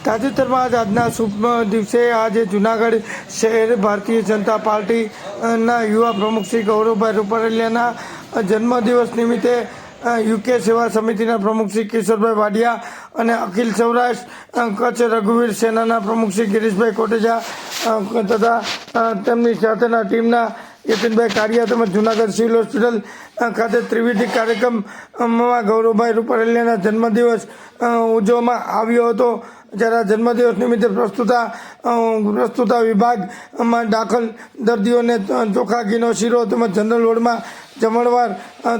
તાજેતરમાં આજ આજના શુભ દિવસે આજે જુનાગઢ શહેર ભારતીય જનતા પાર્ટીના યુવા પ્રમુખ શ્રી ગૌરવભાઈ રૂપારેલિયાના જન્મદિવસ નિમિત્તે યુકે સેવા સમિતિના પ્રમુખ શ્રી કિશોરભાઈ વાડિયા અને અખિલ સૌરાષ્ટ્ર કચ્છ રઘુવીર સેનાના પ્રમુખ શ્રી ગિરીશભાઈ કોટેજા તથા તેમની સાથેના ટીમના યતિનભાઈ કારિયા તેમજ જુનાગઢ સિવિલ હોસ્પિટલ ખાતે ત્રિવેદી કાર્યક્રમમાં ગૌરવભાઈ રૂપારેલિયાના જન્મદિવસ ઉજવવામાં આવ્યો હતો. જ્યારે જન્મદિવસ નિમિત્તે પ્રસ્તુતા પ્રસ્તુતા વિભાગમાં દાખલ દર્દીઓને ચોખા, ઘીનો શીરો તેમજ જનરલ વોર્ડમાં જમણવાર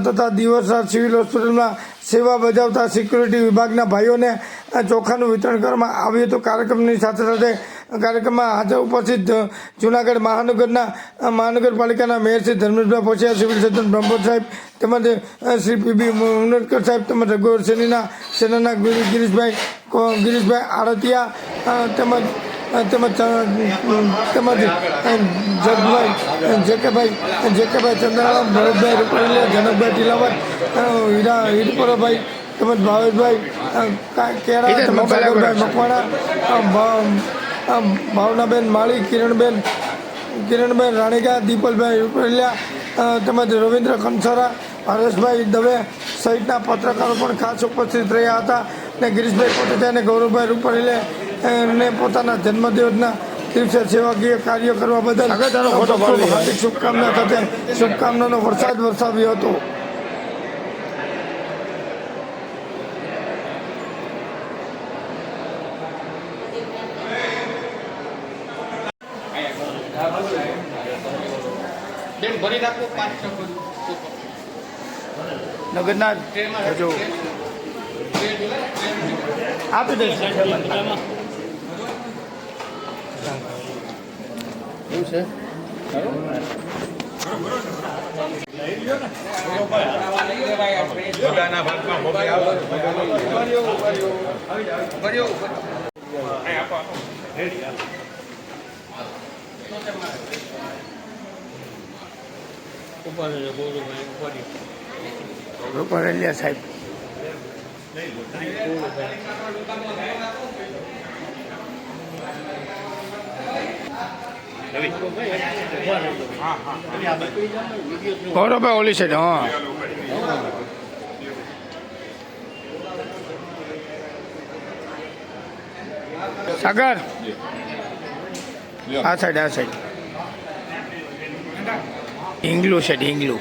તથા દિવસરાત સિવિલ હોસ્પિટલમાં સેવા બજાવતા સિક્યુરિટી વિભાગના ભાઈઓને ચોખાનું વિતરણ કરવામાં આવ્યું હતું. કાર્યક્રમની સાથે સાથે કાર્યક્રમમાં હાજર ઉપસ્થિત જુનાગઢ મહાનગરના મહાનગરપાલિકાના mayor Shri Dharmeshbhai Pochiya civil surgeon Brahmpat સાહેબ તેમજ શ્રી પીબી ઉનડકર સાહેબ તેમજ રઘુવર સેનીના સેનાના ગિરી- ગિરીશભાઈ ગિરીશભાઈ આરતિયા તેમજ તેમજ તેમજ જગભાઈ જેકેભાઈ જેકેભાઈ ચંદ્રારામ ભરતભાઈ રૂપાણીયા જનકભાઈ ટીલાવત હીરા હીરપુરાભાઈ તેમજ ભાવેશભાઈ કેળા કેરા તેમજ સાગરભાઈ મકવાણા અ, ભાવનાબેન માળી કિરણબેન કિરણબેન રાણીકા દીપલભાઈ રૂપરેલિયા અ, તેમજ રવિન્દ્ર કંસારા હરેશભાઈ દવે સહિતના પત્રકારો પણ ખાસ ઉપસ્થિત રહ્યા હતા ને ગિરીશભાઈ કોટેચા અને ગૌરવભાઈ રૂપરેલે ને પોતાના જન્મદિવસના દિવસે સેવાકીય કાર્ય કરવા બદલ હાર્દિક શુભકામના સાથે શુભકામનાનો વરસાદ વરસાવ્યો હતો. ભરી રાખો પાંચ છ નગરના હજુ. આપી દઈશ. એવું છે? બધાના ભાગમાં આવે રૂપરેલિયા સાહેબ. ગૌરવભાઈ ઓલી સાઈડ હા. સાગર. આ સાઈડ આ સાઈડ હિંગલું છે ઢીંગલું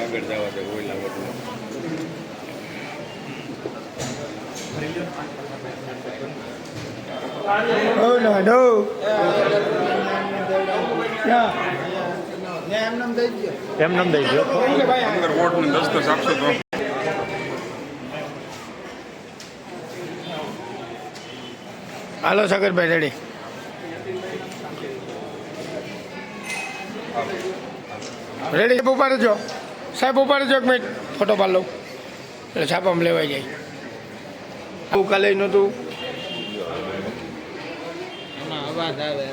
આગળ જવા દે ઓઈલા બધું no, no. Yeah. એમ નામ દઈ તો. હાલો સાગરભાઈ રેડી. રેડી સાહેબ ઉપાડે છો સાહેબ ઉપાડે છો એક મિનિટ. ફોટો પાડ લઉં. એટલે છાપામાં લેવાઈ જાય. આવું કાલે નહોતું. અવાજ આવે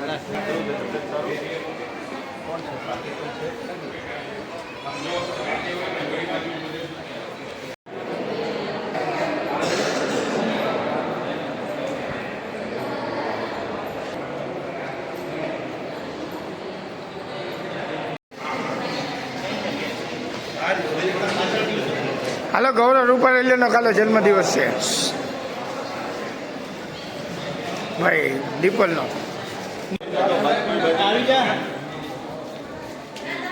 હાલો ગૌરવ રૂપારેલીનો કાલે જન્મદિવસ છે. ભાઈ દીપલનો.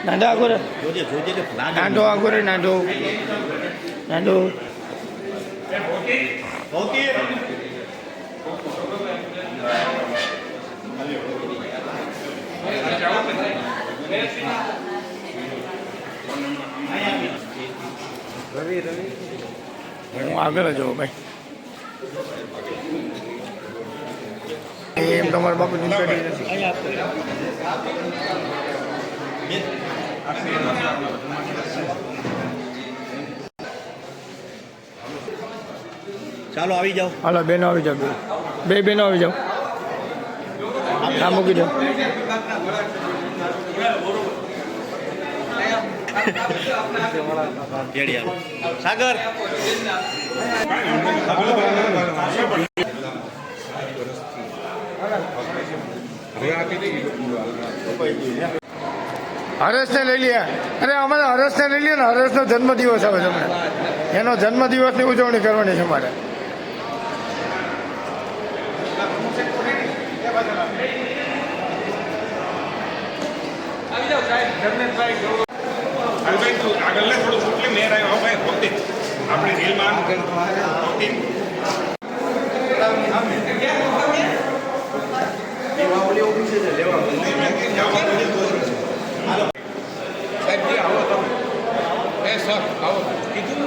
નાંડા આગોરે. નાંડો આગોરે નાંડો નાંડો હું આગળ જ હોઉં ભાઈ. એમ તમારા બાપુ નથી. ચાલો આવી જાઓ. હાલો બેનો આવી જાવ બેન. બે બેનો આવી જાઓ. હા મૂકી દો. સાગર. હરેશને લઈ લઈએ. અરે અમારે હરેશને લઈ લઈએ ને હરેશનો જન્મદિવસ આવે છે હમણાં. એનો જન્મદિવસની ઉજવણી કરવાની છે મારે. લે આપણે રેલમાં પોતે સાહેબજી આવો તમે એ સર આવો કીધું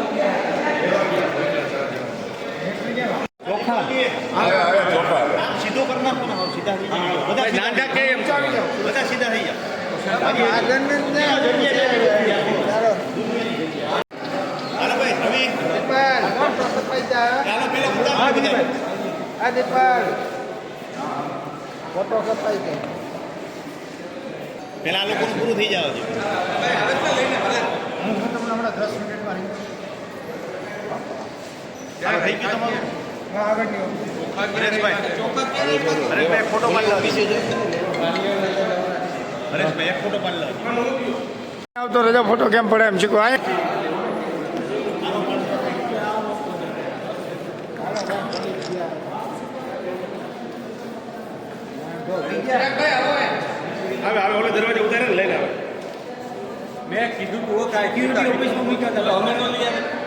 સીધો કરી નાખો ને હવે સીધા થઈ જાઓ. બધા ધ્યાન રાખે એમ બધા સીધા થઈ ભાઈ રવિ ચાલો પેલા આ લોકોનું પૂરું થઈ જાવ છે ચાલો, થઈ ગયું તમારું હરેશભાઈ ફોટો પાડી ફોટો પાડી લાવો આવતો રજા ફોટો કેમ પડે એમ શીખવા? હવે હવે ઓલો દરવાજો ઉતારે ને લઈને આવે. મેં કીધું તું કાંઈ ઓફિસમાં મૂક્યા હતા અમે તો લઈ આવ્યા.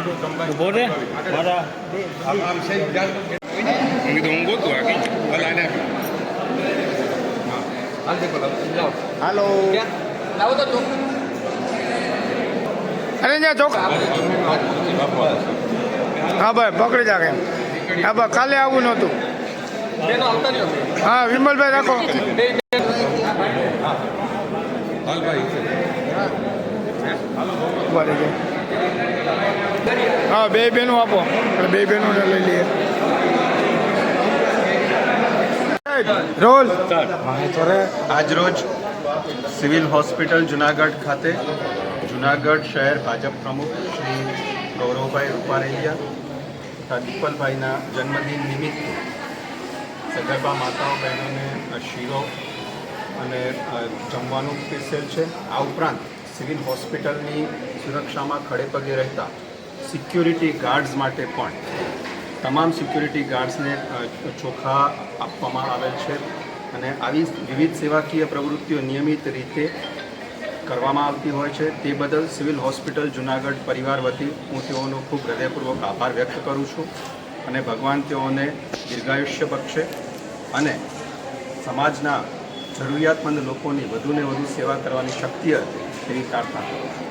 કઈ. ભલે આને હાલો. અરે ત્યાં ચોક. હા ભાઈ પકડી જા કેમ. હા ભાઈ કાલે આવું નહોતું. હા વિમલભાઈ રાખો હાલ ભાઈ બરે છે હા બે બેનો આપો. બે બેનોને લઈ લઈએ. રોલ. આજરોજ સિવિલ હોસ્પિટલ જુનાગઢ ખાતે જુનાગઢ શહેર ભાજપ પ્રમુખ શ્રી ગૌરવભાઈ રૂપારેલિયા તથા દીપલભાઈના જન્મદિન નિમિત્તે સગર્ભા માતાઓ, બહેનોને શીરો અને જમવાનું પીરસેલ છે. આ ઉપરાંત સિવિલ હોસ્પિટલની સુરક્ષામાં ખડેપગે રહેતા સિક્યુરિટી ગાર્ડ્સ માટે પણ તમામ સિક્યુરિટી ગાર્ડ્સને ચોખા આપવામાં આવેલ છે અને આવી વિવિધ સેવાકીય પ્રવૃત્તિઓ નિયમિત રીતે કરવામાં આવતી હોય છે. તે બદલ સિવિલ હોસ્પિટલ, જુનાગઢ પરિવાર વતી હું તેઓનો ખૂબ હૃદયપૂર્વક આભાર વ્યક્ત કરું છું અને ભગવાન તેઓને દીર્ઘાયુષ્ય બક્ષે અને સમાજના જરૂરિયાતમંદ લોકોની વધુને વધુ સેવા કરવાની શક્તિ હતી તેવી પ્રાર્થના કરું છું.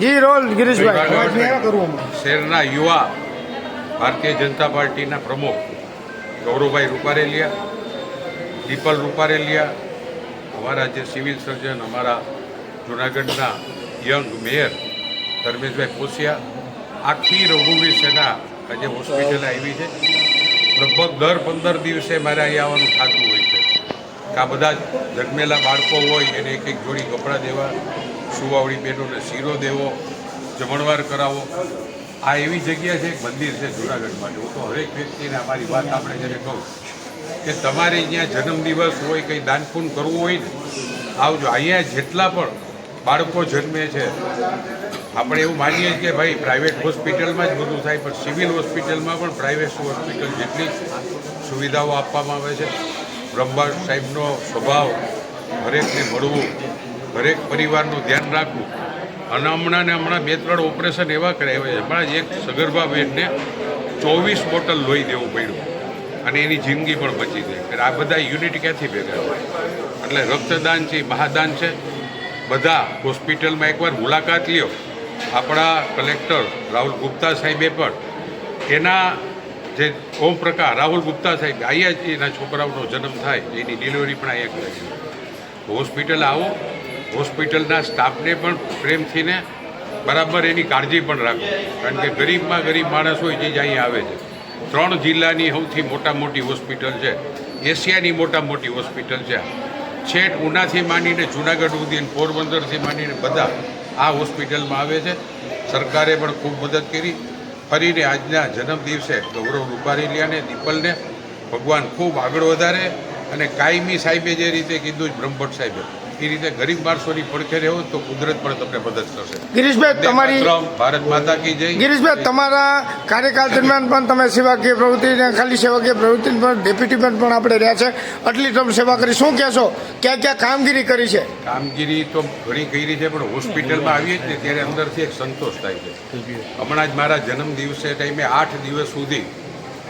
જી રોલ ગિરીશભાઈ. શહેરના યુવા ભારતીય જનતા પાર્ટીના પ્રમુખ ગૌરવભાઈ રૂપારેલિયા દીપલ રૂપારેલિયા અમારા જે સિવિલ સર્જન અમારા જૂનાગઢના યંગ મેયર ધર્મેશભાઈ પોસિયા આખી રઘુવીર સેના આજે હોસ્પિટલ આવી છે. લગભગ દર પંદર દિવસે મારે અહીં આવવાનું થતું હોય છે. કે આ બધા જન્મેલા બાળકો હોય એને એક એક જોડી કપડાં દેવા સુવાવડી બહેનોને શીરો દેવો, જમણવાર કરાવો. આ એવી જગ્યા છે, એક મંદિર છે જૂનાગઢમાં. હું તો હરેક વ્યક્તિને અમારી વાત આપણે જ્યારે કહું કે તમારે અહીંયા જન્મદિવસ હોય, કંઈ દાનપૂન કરવું હોય ને, આવજો. અહીંયા જેટલા પણ બાળકો જન્મે છે, આપણે એવું માનીએ કે ભાઈ પ્રાઇવેટ હોસ્પિટલમાં જ બધું થાય, પણ સિવિલ હોસ્પિટલમાં પણ પ્રાઇવેટ હોસ્પિટલ જેટલી સુવિધાઓ આપવામાં આવે છે. બ્રહ્મા સાહેબનો સ્વભાવ હરેકને મળવું. હરેક પરિવારનું ધ્યાન રાખવું. અને હમણાં ને હમણાં બે ત્રણ ઓપરેશન એવા કરાવ્યા છે. હમણાં જ એક સગર્ભા બેનને ચોવીસ બોટલ લોહી દેવું પડ્યું. અને એની જિંદગી પણ બચી ગઈ. એટલે આ બધા યુનિટ ક્યાંથી ભેગા થાય? એટલે રક્તદાન છે મહાદાન છે. બધા હોસ્પિટલમાં એકવાર મુલાકાત લ્યો. આપણા કલેક્ટર રાહુલ ગુપ્તા સાહેબે પણ. એના જે ઓમ પ્રકાશ, રાહુલ ગુપ્તા સાહેબ અહીંયા જ એના છોકરાઓનો જન્મ થાય. એની ડિલિવરી પણ અહીંયા કરે છે. હોસ્પિટલ આવો. હોસ્પિટલના સ્ટાફને પણ પ્રેમથી ને બરાબર એની કાળજી પણ રાખો. કારણ કે ગરીબમાં ગરીબ માણસ હોય જે જ અહીંયા આવે છે. ત્રણ જિલ્લાની સૌથી મોટા મોટી હોસ્પિટલ છે. એશિયાની મોટા મોટી હોસ્પિટલ છે. છેટ ઉનાથી માંડીને જુનાગઢ સુધી પોરબંદરથી માંડીને બધા આ હોસ્પિટલમાં આવે છે. સરકારે પણ ખૂબ મદદ કરી. ફરીને આજના જન્મ દિવસે ગૌરવ રૂપારેલિયાને દીપલને. ભગવાન ખૂબ આગળ વધારે. અને કાયમી સાહેબે જે રીતે કીધું જ બ્રહ્મભટ્ટ સાહેબે. એ રીતે ગરીબ માણસોની પડખે રહેવો તો કુદરત પણ તમને મદદ કરશે. ગિરીશભાઈ તમારી ભારત માતા કી જય. ગિરીશભાઈ તમારા કાર્યકાળ દરમિયાન પણ તમે સેવાકીય પ્રવૃત્તિને ખાલી સેવાકીય પ્રવૃત્તિ પણ ડેપ્યુટી પણ આપણે રહ્યા છે. આટલી તમે સેવા કરી શું કહેશો? ક્યાં ક્યાં કામગીરી કરી છે? કામગીરી તો ઘણી કરી છે પણ હોસ્પિટલમાં આવીએ જ ને ત્યારે અંદરથી એક સંતોષ થાય છે. હમણાં જ મારા જન્મ દિવસે ટાઈમે આઠ દિવસ સુધી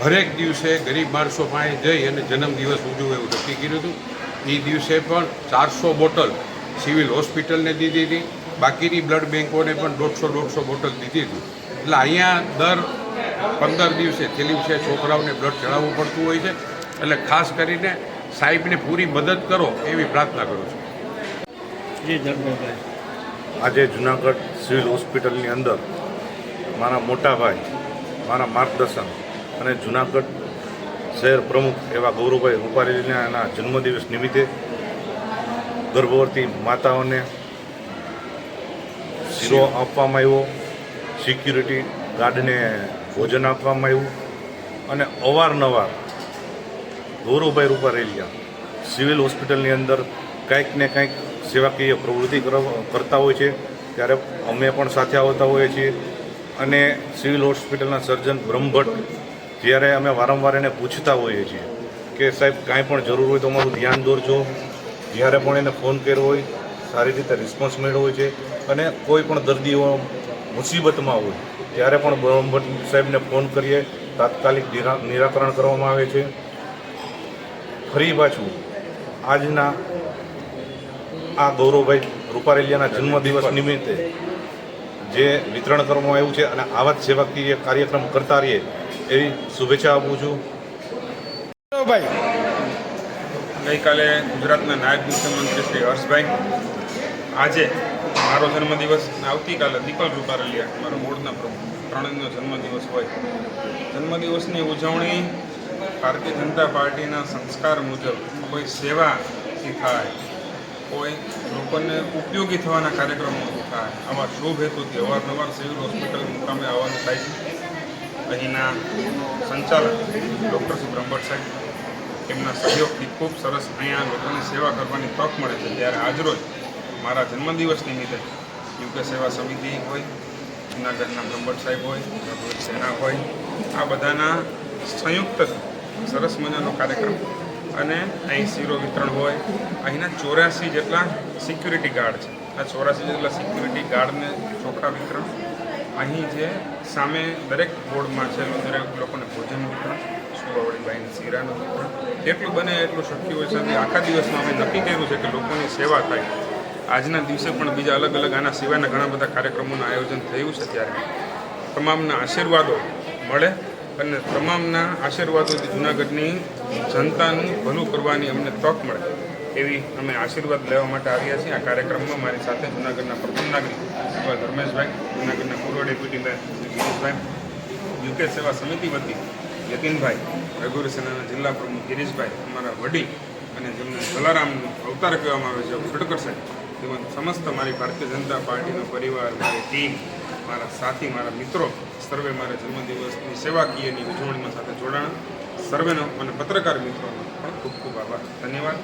હરેક દિવસે ગરીબ માણસો પાસે જઈ અને જન્મ દિવસ ઉજવવું એવું નક્કી કર્યું હતું. એ દિવસે પણ ચારસો બોટલ સિવિલ હોસ્પિટલને દીધી હતી. બાકીની બ્લડ બેન્કોને પણ દોઢસો દોઢસો બોટલ દીધી હતી. એટલે અહીંયા દર પંદર દિવસે તે દિવસે છોકરાઓને બ્લડ ચડાવવું પડતું હોય છે. એટલે ખાસ કરીને સાહેબને પૂરી મદદ કરો એવી પ્રાર્થના કરું છું. આજે જુનાગઢ સિવિલ હોસ્પિટલની અંદર મારા મોટા ભાઈ મારા માર્ગદર્શન અને જુનાગઢ શહેર પ્રમુખ એવા ગૌરવભાઈ રૂપારેલીના એના જન્મદિવસ નિમિત્તે ગર્ભવતી માતાઓને શીરો આપવામાં આવ્યો સિક્યુરિટી ગાર્ડને ભોજન આપવામાં આવ્યું અને અવારનવાર ગૌરવભાઈ રૂપારેલિયા સિવિલ હોસ્પિટલની અંદર કંઈક ને કંઈક સેવાકીય પ્રવૃત્તિ કરતા હોય છે. ત્યારે અમે પણ સાથે આવતા હોઈએ છીએ. અને સિવિલ હોસ્પિટલના સર્જન બ્રહ્મભટ્ટ જ્યારે અમે વારંવાર એને પૂછતા હોઈએ છીએ કે સાહેબ, કાંઈ પણ જરૂર હોય તો અમારું ધ્યાન દોરજો. જ્યારે પણ એને ફોન કર્યો હોય, સારી રીતે રિસ્પોન્સ મેળવ્યો છે. અને કોઈ પણ દર્દીઓ મુસીબતમાં હોય, ત્યારે પણ બ્રહ્મભટ્ટ સાહેબને ફોન કરીએ. તાત્કાલિક નિરા- નિરાકરણ કરવામાં આવે છે. ફરી પાછું, આજના આ ગૌરવભાઈ રૂપારેલિયાના જન્મદિવસ નિમિત્તે જે વિતરણ કરવામાં આવ્યું છે અને આવા જ સેવાકીય કાર્યક્રમ કરતા રહીએ એવી શુભેચ્છા આપું છું. ભાઈ. ગઈકાલે ગુજરાતના નાયબ મુખ્યમંત્રી શ્રી હર્ષભાઈ આજે મારો જન્મદિવસ આવતીકાલે દીપલ રૂપારેલિયા મારો મૂળના પ્રમુખ ત્રણેયનો જન્મદિવસ હોય. જન્મદિવસની ઉજવણી ભારતીય જનતા પાર્ટીના સંસ્કાર મુજબ કોઈ સેવાથી થાય કોઈ લોકોને ઉપયોગી થવાના કાર્યક્રમોથી થાય. આવા શુભ હેતુથી અવારનવાર સિવિલ હોસ્પિટલ મુકામે આવવાનું થાય છે. અહીંના સંચાલક, ડૉક્ટર શ્રી બ્રહ્મભટ્ટ સાહેબ, એમના સહયોગથી ખૂબ સરસ અહીંયા લોકોની સેવા કરવાની તક મળે છે. ત્યારે આજરોજ મારા જન્મદિવસ નિમિત્તે યુકે સેવા સમિતિ હોય, જૂનાગઢના બ્રહ્મભટ્ટ સાહેબ હોય રઘુવીર સેના હોય, આ બધાના સંયુક્ત સરસ મજાનો કાર્યક્રમ. અને અહીં શીરો વિતરણ હોય, અહીંના ચોર્યાસી જેટલા સિક્યુરિટી ગાર્ડ છે. આ ચોરાસી જેટલા સિક્યુરિટી ગાર્ડને ચોખા વિતરણ અહીં જે સામે દરેક બોર્ડમાં છે, દરેક લોકોને ભોજન વિતરણ સુવાવડીબાઈને શીરાનું વિતરણ જેટલું બને એટલું શક્ય હોય છે. આખા દિવસમાં અમે નક્કી કર્યું છે કે લોકોની સેવા થાય. આજના દિવસે પણ બીજા અલગ અલગ આના સિવાયના ઘણા બધા કાર્યક્રમોનું આયોજન થયું છે ત્યારે. તમામના આશીર્વાદો મળે અને તમામના આશીર્વાદોથી જૂનાગઢની જનતાનું ભલું કરવાની અમને તક મળે. એવી અમે આશીર્વાદ લેવા માટે આવ્યા છીએ. આ કાર્યક્રમમાં મારી સાથે જૂનાગઢના પ્રથમ નાગરિક એવા ધર્મેશભાઈ, જૂનાગઢના પૂર્વ ડેપ્યુટી ગિરીશભાઈ, યુકે સેવા સમિતિ વતી યતીનભાઈ, રઘુવીર સેનાના જિલ્લા પ્રમુખ ગિરીશભાઈ, અમારા વડીલ અને જેમને જલારામનું અવતાર કહેવામાં આવે છે ખડકર સાહેબ, તેમજ સમસ્ત મારી ભારતીય જનતા પાર્ટીનો પરિવાર, મારી ટીમ, મારા સાથી, મારા મિત્રો, સર્વે મારા જન્મદિવસની સેવાકીયની ઉજવણીમાં સાથે જોડાણ. સર્વેનો અને પત્રકાર મિત્રોનો પણ ખૂબ ખૂબ આભાર. ધન્યવાદ.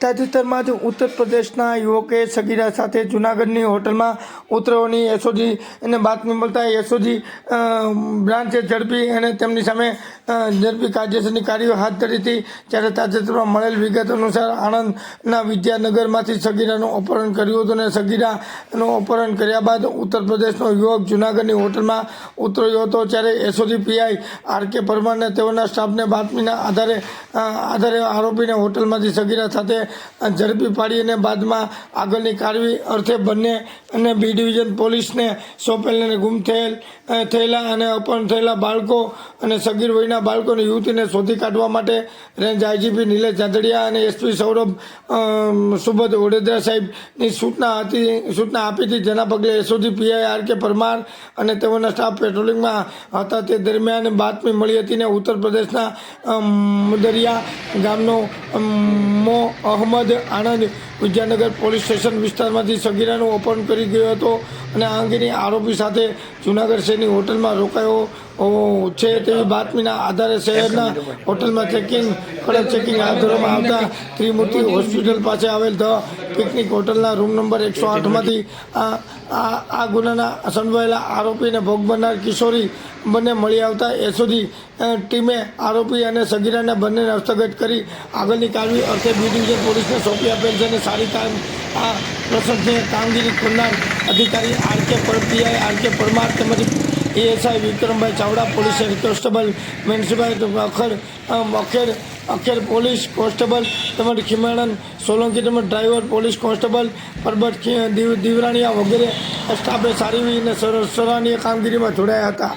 તાજેતરમાં જ ઉત્તર પ્રદેશના યુવકે સગીરા સાથે જૂનાગઢની હોટલમાં ઉતરવાની એસઓજી એને બાતમી મળતા એસઓજી બ્રાન્ચે ઝડપી અને તેમની સામે ઝડપી કાયદેસરની કાર્યવાહી હાથ ધરી હતી. ત્યારે તાજેતરમાં મળેલ વિગત અનુસાર આણંદના વિદ્યાનગરમાંથી સગીરાનું અપહરણ કર્યું હતું અને સગીરાનું અપહરણ કર્યા બાદ ઉત્તર પ્રદેશનો યુવક જૂનાગઢની હોટલમાં ઉતર્યો હતો. ત્યારે એસઓજી પીઆઈ આર કે પરમારને તેઓના સ્ટાફને બાતમીના આધારે આધારે આરોપીને હોટલમાંથી સગીરા સાથે ઝડપી પાડી અને બાદમાં આગળની કાર્યવાહી અર્થે બંને અને બી ડિવિઝન પોલીસને સોંપેલ ગુમ થયેલ થયેલા અને અપહરણ થયેલા બાળકો અને સગીર વયના બાળકોની યુવતીને શોધી કાઢવા માટે રેન્જ આઈજીપી નિલેશ જાદડિયા અને એસપી સૌરભ અમ, વડોદરા સાહેબની સૂચના હતી સૂચના આપી હતી. જેના પગલે SOG PI R K Parmar અને તેઓના સ્ટાફ પેટ્રોલિંગમાં હતા. તે દરમિયાન બાતમી મળી હતી ને ઉત્તર પ્રદેશના મુદરિયા ગામનો મો અહમદ આણંદ વિદ્યાનગર પોલીસ સ્ટેશન વિસ્તારમાંથી સગીરાનું અપહરણ કરી ગયો હતો. અને આ અંગેની આરોપી સાથે જૂનાગઢ શહેરની હોટલમાં રોકાયો છે તેવી બાતમીના આધારે શહેરના હોટલમાં ચેકિંગ કડક ચેકિંગ હાથ ધરવામાં આવતા ત્રિમૂર્તિ હોસ્પિટલ પાસે આવેલ ધ પિકનિક હોટલના રૂમ નંબર એકસો આઠમાંથી આ આ ગુનાના સંડવાયેલા આરોપીને ભોગ બનનાર કિશોરી બંને મળી આવતા એ સુધી ટીમે આરોપી અને સગીરાને બંનેને હસ્તગત કરી આગળની કાર્યવાહી અર્થે બી ડિવિઝન પોલીસને સોંપી આપેલ છે અને સારી કામ આ પ્રસંગે કામગીરી કરનાર અધિકારી R K પરપીઆઈ R K Parmar તેમજ ASI Vikrambhai Chavda, police head constable municipality અખર Akher Akher police constable તેમજ ખીમાણન સોલંકી તેમજ driver, police constable Parbat Divraniya વગેરે સ્ટાફે સારી અને સર- સરાહનીય કામગીરીમાં જોડાયા હતા.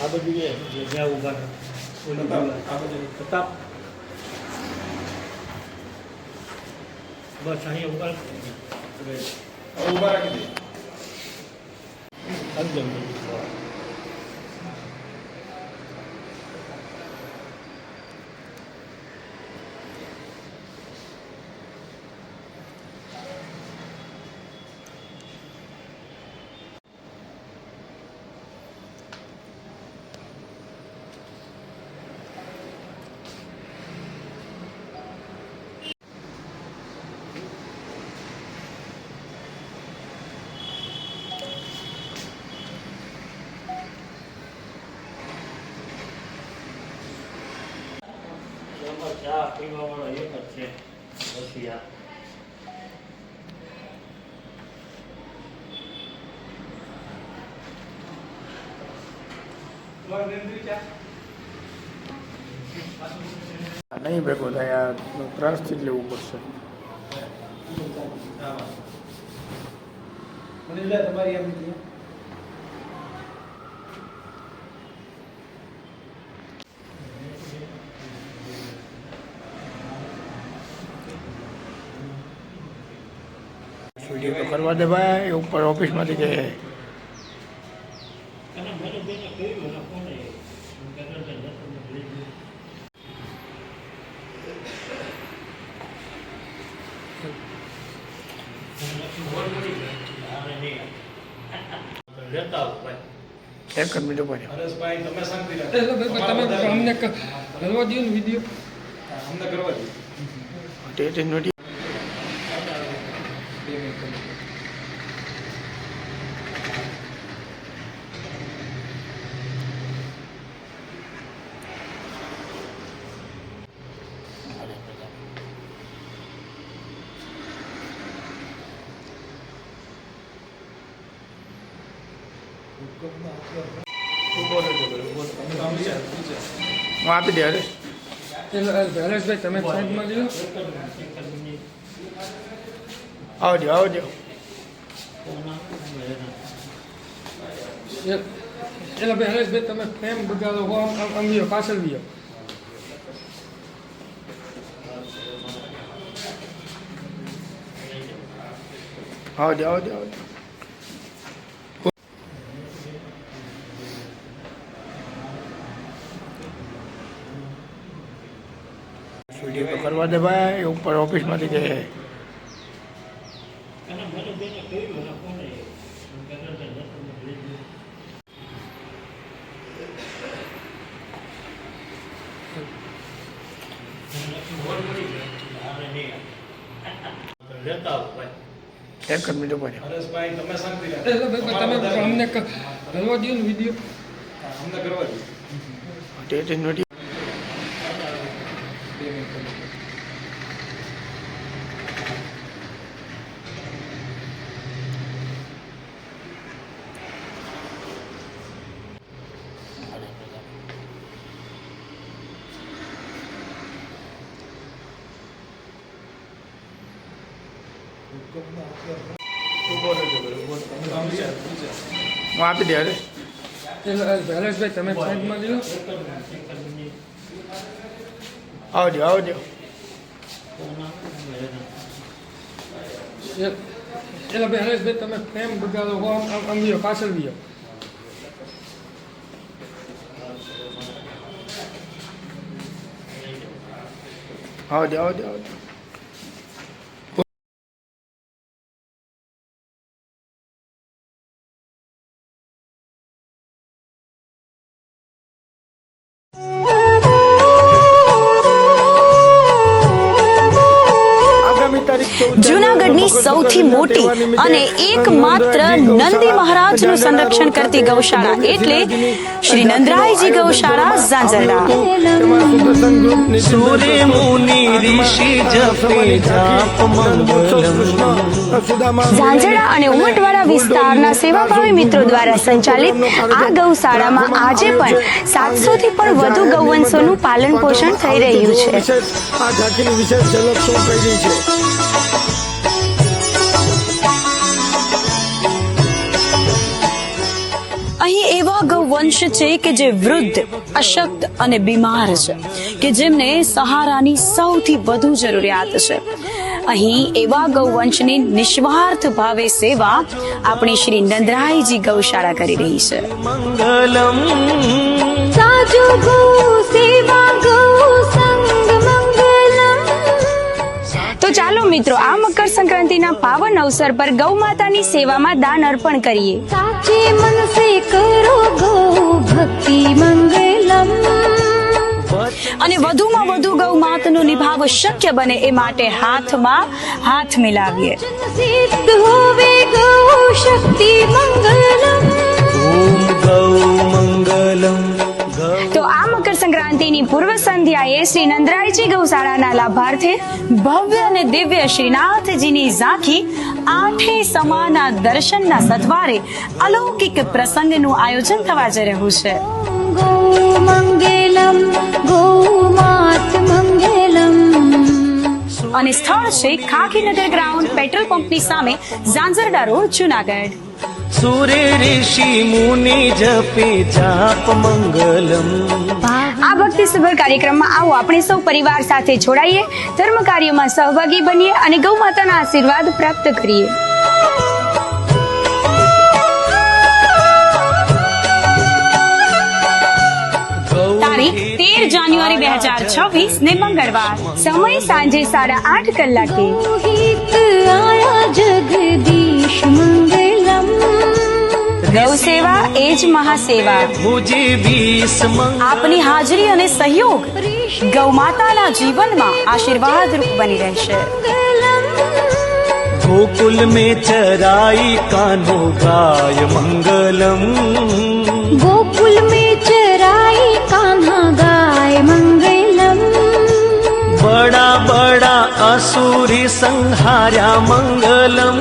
આ બધું એ જ્યાં ઊભા છે. ઓલી બાજુ. આ બધું પ્રતાપ બસ અહીંયા ઊભા. ઊભા રાખી દે આવી જાઓ બધું. એમાં ચા પીવાવાળો એક જ છે રશિયા નહીં ભેગો થાય આ ત્રાસથી જ લેવું પડશે. તમારી એમ વીડિયો તો કરવા દે ભાઈ ઉપર ઓફિસમાંથી કે અને મને બેને કહ્યું એના ફોને હું કહેતો હતો, "દસ મિનિટ લઈ લો." હું નથી બોલ મળી ગયો. આને નહીં. લેતા આવો ભાઈ. એક મિનિટ ઉપર હરેશભાઈ તમે શાંતિ તમે અમને કરવા દો ને વીડિયો અમને કરવા દો ટેટી નોટી હું આપી દે હરેશ. હરેશભાઈ તમે સાઈડમાં લ્યો આવજો આવજો. એટલે ભાઈ હરેશભાઈ તમે પ્રેમ બગાડો હો અમીઓ પાછળ બીઓ આવજો આવજો આવજો. વીડિયો તો કરવા દે ભાઈ ઉપર ઓફિસમાંથી કહે ઉપર હરેશભાઈ તમે શાંતિ રહે એટલે ભાઈ તમે અમને કરવા દો ને વીડિયો. અમને કરવા દો ટેટીન મિનિટ આપી દે અરે હરેશભાઈ તમે સાઈડમાં લ્યો આવજો આવજો. એટલે ભાઈ હરેશભાઈ તમે ફ્રેમ બગાડો હો આમ લ્યો પાછળ લ્યો. આવજો આવજો આવજો. સૌથી મોટી અને એકમાત્ર નંદી મહારાજનું સંરક્ષણ કરતી ગૌશાળા એટલે શ્રી નંદરાયજી ગૌશાળા ઝાંઝરડા. તેમાં સુદર્શન ગ્રુપ નીતિન સૂર્ય મુનિ ઋષિ જપે જાપ ઝાંઝરડા અને ઉમટવાડા વિસ્તારના સેવાભાવી મિત્રો દ્વારા સંચાલિત આ ગૌશાળામાં આજે પણ સાતસો થી પણ વધુ ગૌવંશોનું પાલન પોષણ થઈ રહ્યું છે. આ ઝાંખીની વિશેષ ઝલક શું કહી રહી છે. અહીં એવા ગૌવંશ છે કે જે વૃદ્ધ અશક્ત અને બીમાર છે કે જેમને સહારાની સૌથી વધુ જરૂરિયાત છે. અહીં એવા ગૌવંશની નિસ્વાર્થ ભાવે સેવા આપણી શ્રી નંદરાયજી ગૌશાળા કરી રહી છે. મંગલમ. સાજુ ગૌ સેવા ગૌ તો ચાલો મિત્રો આ મકર સંક્રાંતિના પાવન અવસર પર ગૌ માતાની સેવામાં દાન અર્પણ કરીએ. સાચે મન કરો ગૌ ભક્તિ મંગલમ. અને વધુમાં વધુ ગૌ માતનો નિભાવ શક્ય બને એ માટે હાથમાં હાથ મિલાવીએ. સિદ્ધ હોવે ગો શક્તિ મંગલમ. ઓમ ગૌ મંગલમ. સંક્રાંતિની પૂર્વ સંધ્યાએ શ્રી નંદરાયજી ગૌશાળાના લાભાર્થે ભવ્ય અને દિવ્ય શ્રીનાથજીની ઝાંખી આઠે સમાના દર્શનના સથવારે અલૌકિક પ્રસંગનું આયોજન થવા જઈ રહ્યું છે. અને સ્થળ છે ખાખીનગર ગ્રાઉન્ડ પેટ્રોલ પંપની સામે ઝાંઝરડા રોડ, જુનાગઢ. સૂર્ય ઋષિ મુનિ જપે જાપ મંગલમ. ભક્તિસભર કાર્યક્રમમાં આવો આપણે સૌ પરિવાર સાથે જોડાઈએ, ધર્મ કાર્યમાં સહભાગી બનીએ અને ગૌ માતાના આશીર્વાદ પ્રાપ્ત કરીએ. તેર જાન્યુઆરી બે હજાર છવ્વીસ, ને મંગળવાર. સમય સાંજે સાડા આઠ કલાકે. ગૌ સેવા એ જ મહાસેવા. આપની હાજરી અને સહયોગ ગૌ માતાના જીવનમાં આશીર્વાદ રૂપ બની રહેશે. ગોકુલ મે ચરાઈ કાનો ગાય મંગલમ. ગોકુલ મે ચરાઈ કાના ગાય મંગલમ. બડા બડા અસુરી સંહાર્યા મંગલમ.